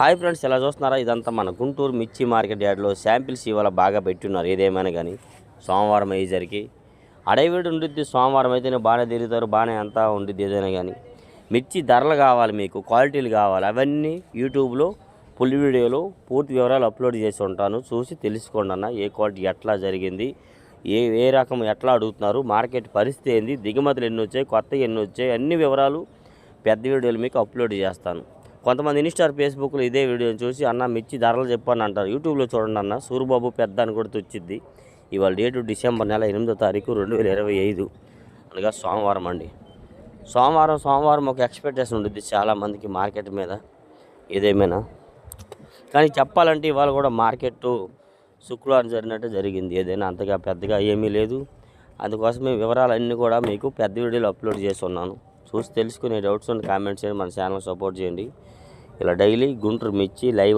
Hi friends ఎలా చూస్తున్నారా? ఇదంతా మన గుంటూరు మిర్చి మార్కెట్ యార్డ్లో శాంపిల్స్ ఇవాళ బాగా పెట్టున్నారు. ఏదేమైనా కానీ సోమవారం అయ్యేసరికి. అడవిడి ఉండిద్ది సోమవారం అయితేనే బాగానే తిరుగుతారు బాగానే అంతా ఉండిద్ది ఏదైనా కానీ మిర్చి ధరలు కావాలి మీకు క్వాలిటీలు కావాలి. అవన్నీ యూట్యూబ్లో ఫుల్ వీడియోలో పూర్తి వివరాలు అప్లోడ్ చేసి ఉంటాను. చూసి తెలుసుకోండి అన్న ఏ క్వాలిటీ ఎట్లా జరిగింది ఏ ఏ రకం ఎట్లా అడుగుతున్నారు మార్కెట్ పరిస్థితి ఏంది దిగుమతులు ఎన్ని వచ్చాయి కొత్తవి ఎన్ని వచ్చాయి అన్ని వివరాలు పెద్ద వీడియోలు మీకు అప్లోడ్ చేస్తాను. కొంతమంది ఇన్స్టార్ ఫేస్బుక్లో ఇదే వీడియోని చూసి అన్న మిర్చి ధరలు చెప్పని అంటారు. యూట్యూబ్లో చూడండి అన్న సూరిబాబు పెద్ద అని కూడా తెచ్చిద్ది. ఇవాళ డేటు డిసెంబర్ నెల ఎనిమిదో తారీఖు రెండు వేల ఇరవై ఐదు. అనగా సోమవారం అండి. సోమవారం సోమవారం ఒక ఎక్స్పెక్టేషన్ ఉంటుంది చాలామందికి మార్కెట్ మీద. ఏదేమైనా. కానీ చెప్పాలంటే ఇవాళ కూడా మార్కెట్ శుక్రవారం జరిగినట్టు జరిగింది. ఏదైనా అంతగా పెద్దగా ఏమీ లేదు. అందుకోసమే వివరాలన్నీ కూడా మీకు పెద్ద వీడియోలో అప్లోడ్ చేసి ఉన్నాను. చూసి తెలుసుకునే డౌట్స్ ఉన్న కామెంట్స్ చేయండి మన ఛానల్ సపోర్ట్ చేయండి. ఇలా డైలీ గుంటూరు మిర్చి లైవ్